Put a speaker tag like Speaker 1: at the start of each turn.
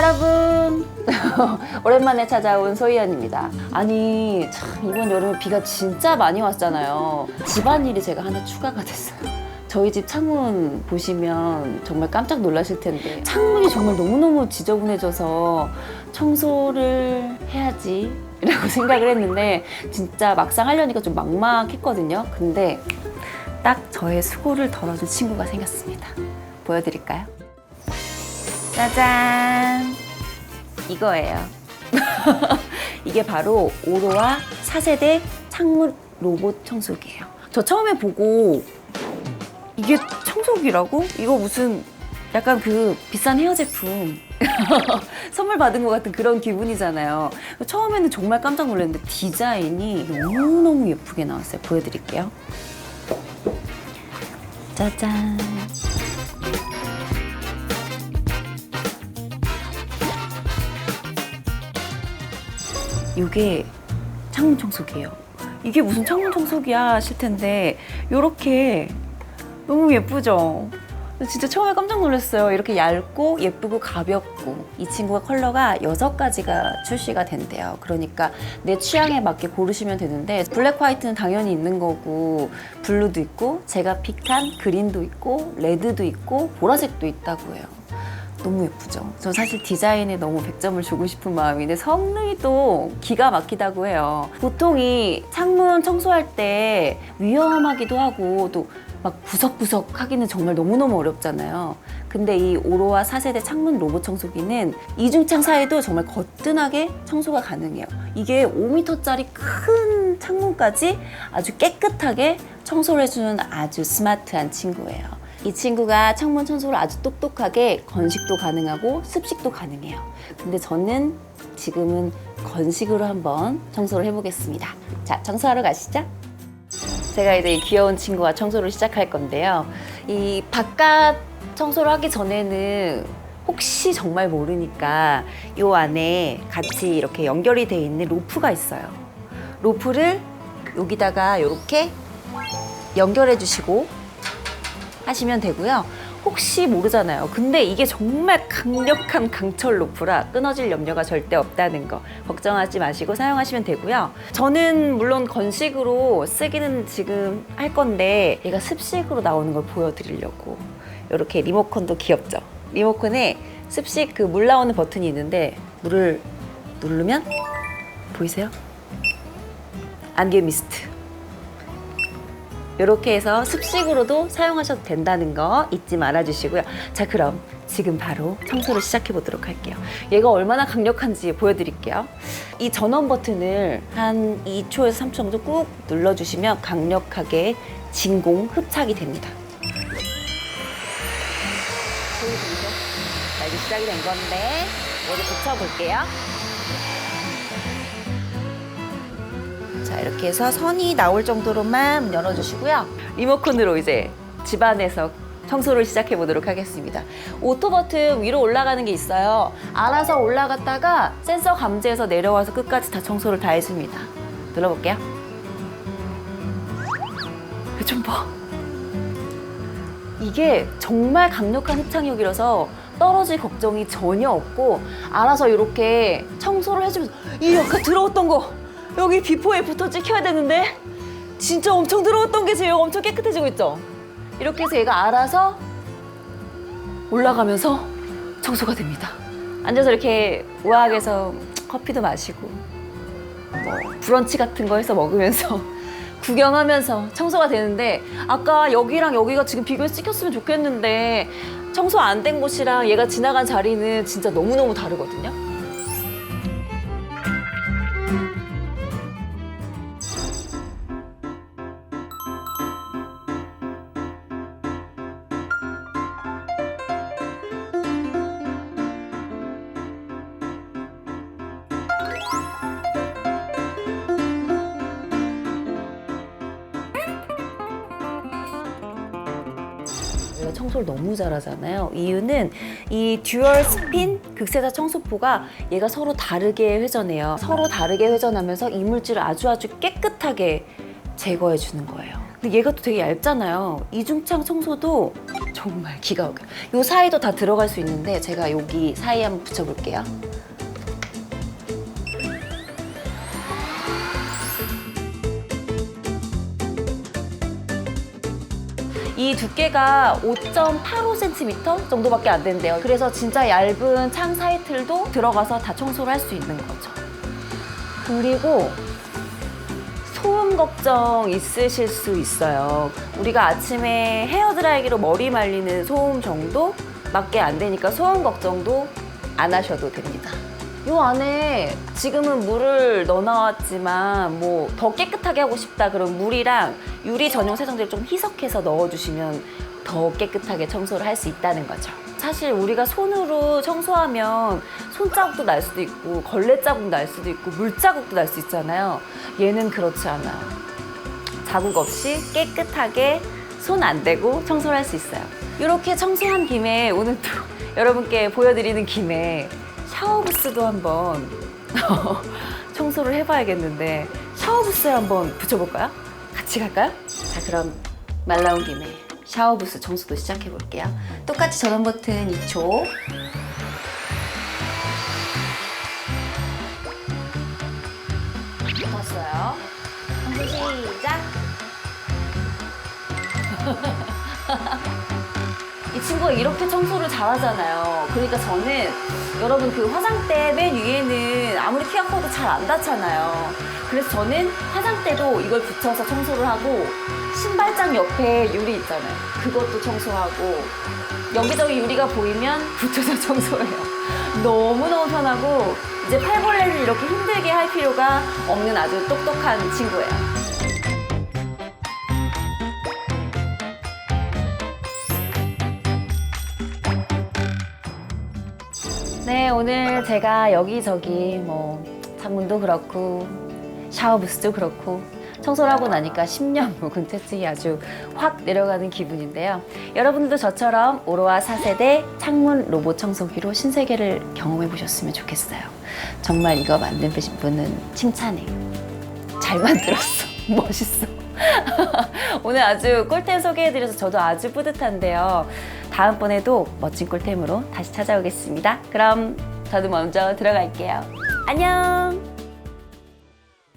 Speaker 1: 여러분. 오랜만에 찾아온 소희연입니다. 아니 참 이번 여름에 비가 진짜 많이 왔잖아요. 집안일이 제가 하나 추가가 됐어요. 저희 집 창문 보시면 정말 깜짝 놀라실 텐데 창문이 정말 너무너무 지저분해져서 청소를 해야지 라고 생각을 했는데 진짜 막상 하려니까 좀 막막했거든요. 근데 딱 저의 수고를 덜어준 친구가 생겼습니다. 보여드릴까요? 짜잔 이거예요. 이게 바로 오로와 4세대 창문 로봇 청소기예요. 저 처음에 보고 이게 청소기라고? 이거 무슨 약간 그 비싼 헤어 제품. 선물 받은 것 같은 그런 기분이잖아요. 처음에는 정말 깜짝 놀랐는데 디자인이 너무너무 예쁘게 나왔어요. 보여드릴게요. 짜잔 이게 창문 청소기예요. 이게 무슨 창문 청소기야 하실 텐데 이렇게 너무 예쁘죠? 진짜 처음에 깜짝 놀랐어요. 이렇게 얇고 예쁘고 가볍고 이 친구가 컬러가 여섯 가지가 출시가 된대요. 그러니까 내 취향에 맞게 고르시면 되는데 블랙 화이트는 당연히 있는 거고 블루도 있고 제가 픽한 그린도 있고 레드도 있고 보라색도 있다고 해요. 너무 예쁘죠. 전 사실 디자인에 너무 100점을 주고 싶은 마음인데 성능이 또 기가 막히다고 해요. 보통 이 창문 청소할 때 위험하기도 하고 또 막 구석구석 하기는 정말 너무너무 어렵잖아요. 근데 이 오로와 4세대 창문 로봇 청소기는 이중창 사이도 정말 거뜬하게 청소가 가능해요. 이게 5m짜리 큰 창문까지 아주 깨끗하게 청소를 해주는 아주 스마트한 친구예요. 이 친구가 창문 청소를 아주 똑똑하게 건식도 가능하고 습식도 가능해요. 근데 저는 지금은 건식으로 한번 청소를 해보겠습니다. 자, 청소하러 가시죠. 제가 이제 이 귀여운 친구와 청소를 시작할 건데요. 이 바깥 청소를 하기 전에는 혹시 정말 모르니까 이 안에 같이 이렇게 연결이 돼 있는 로프가 있어요. 로프를 여기다가 이렇게 연결해 주시고 하시면 되고요. 혹시 모르잖아요. 근데 이게 정말 강력한 강철 로프라 끊어질 염려가 절대 없다는 거 걱정하지 마시고 사용하시면 되고요. 저는 물론 건식으로 쓰기는 지금 할 건데 얘가 습식으로 나오는 걸 보여드리려고 이렇게 리모컨도 귀엽죠. 리모컨에 습식 그 물 나오는 버튼이 있는데 물을 누르면 보이세요? 안개 미스트. 이렇게 해서 습식으로도 사용하셔도 된다는 거 잊지 말아 주시고요. 자, 그럼 지금 바로 청소를 시작해 보도록 할게요. 얘가 얼마나 강력한지 보여드릴게요. 이 전원 버튼을 한 2초에서 3초 정도 꾹 눌러주시면 강력하게 진공 흡착이 됩니다. 자, 이제 시작이 된 건데 얘를 붙여볼게요. 자 이렇게 해서 선이 나올 정도로만 열어주시고요. 리모컨으로 이제 집안에서 청소를 시작해 보도록 하겠습니다. 오토 버튼 위로 올라가는 게 있어요. 알아서 올라갔다가 센서 감지해서 내려와서 끝까지 다 청소를 다 해줍니다. 눌러볼게요. 좀 봐. 이게 정말 강력한 흡착력이라서 떨어질 걱정이 전혀 없고 알아서 이렇게 청소를 해주면서 이 아까 들어왔던 거 여기 비포 애프터 찍혀야 되는데 진짜 엄청 들어왔던 게 지금 엄청 깨끗해지고 있죠? 이렇게 해서 얘가 알아서 올라가면서 청소가 됩니다. 앉아서 이렇게 우아하게서 커피도 마시고 뭐 브런치 같은 거 해서 먹으면서 구경하면서 청소가 되는데 아까 여기랑 여기가 지금 비교해서 찍혔으면 좋겠는데 청소 안 된 곳이랑 얘가 지나간 자리는 진짜 너무너무 다르거든요. 청소를 너무 잘하잖아요. 이유는 이 듀얼 스핀 극세사 청소포가 얘가 서로 다르게 회전해요. 서로 다르게 회전하면서 이물질을 아주 아주 깨끗하게 제거해 주는 거예요. 근데 얘가 또 되게 얇잖아요. 이중창 청소도 정말 기가 막혀요. 요 사이도 다 들어갈 수 있는데 제가 여기 사이에 한번 붙여볼게요. 이 두께가 5.85cm 정도밖에 안 된대요. 그래서 진짜 얇은 창 사이틀도 들어가서 다 청소를 할 수 있는 거죠. 그리고 소음 걱정 있으실 수 있어요. 우리가 아침에 헤어드라이기로 머리 말리는 소음 정도 밖에 안 되니까 소음 걱정도 안 하셔도 됩니다. 요 안에 지금은 물을 넣어놨지만 뭐 더 깨끗하게 하고 싶다 그럼 물이랑 유리 전용 세정제를 좀 희석해서 넣어주시면 더 깨끗하게 청소를 할 수 있다는 거죠. 사실 우리가 손으로 청소하면 손자국도 날 수도 있고 걸레 자국 날 수도 있고 물자국도 날 수 있잖아요. 얘는 그렇지 않아요. 자국 없이 깨끗하게 손 안 대고 청소를 할 수 있어요. 이렇게 청소한 김에 오늘 또 여러분께 보여드리는 김에 샤워 부스도 한번 청소를 해봐야겠는데 샤워 부스를 한번 붙여볼까요? 같이 갈까요? 자 그럼 말 나온 김에 샤워 부스 청소도 시작해 볼게요. 똑같이 전원 버튼 2초. 붙었어요. 청소 시작. 이 친구가 이렇게 청소를 잘하잖아요. 그러니까 저는 여러분 그 화장대 맨 위에는 아무리 키가 커도 잘 안 닿잖아요. 그래서 저는 화장대도 이걸 붙여서 청소를 하고 신발장 옆에 유리 있잖아요. 그것도 청소하고 여기저기 유리가 보이면 붙여서 청소해요. 너무너무 편하고 이제 팔벌레를 이렇게 힘들게 할 필요가 없는 아주 똑똑한 친구예요. 네, 오늘 제가 여기저기 뭐 창문도 그렇고 샤워 부스도 그렇고 청소를 하고 나니까 10년 묵은 채증이 아주 확 내려가는 기분인데요. 여러분들도 저처럼 오로와 4세대 창문 로봇 청소기로 신세계를 경험해 보셨으면 좋겠어요. 정말 이거 만드신 분은 칭찬해. 잘 만들었어. 멋있어. 오늘 아주 꿀템 소개해드려서 저도 아주 뿌듯한데요. 다음번에도 멋진 꿀템으로 다시 찾아오겠습니다. 그럼 저도 먼저 들어갈게요. 안녕!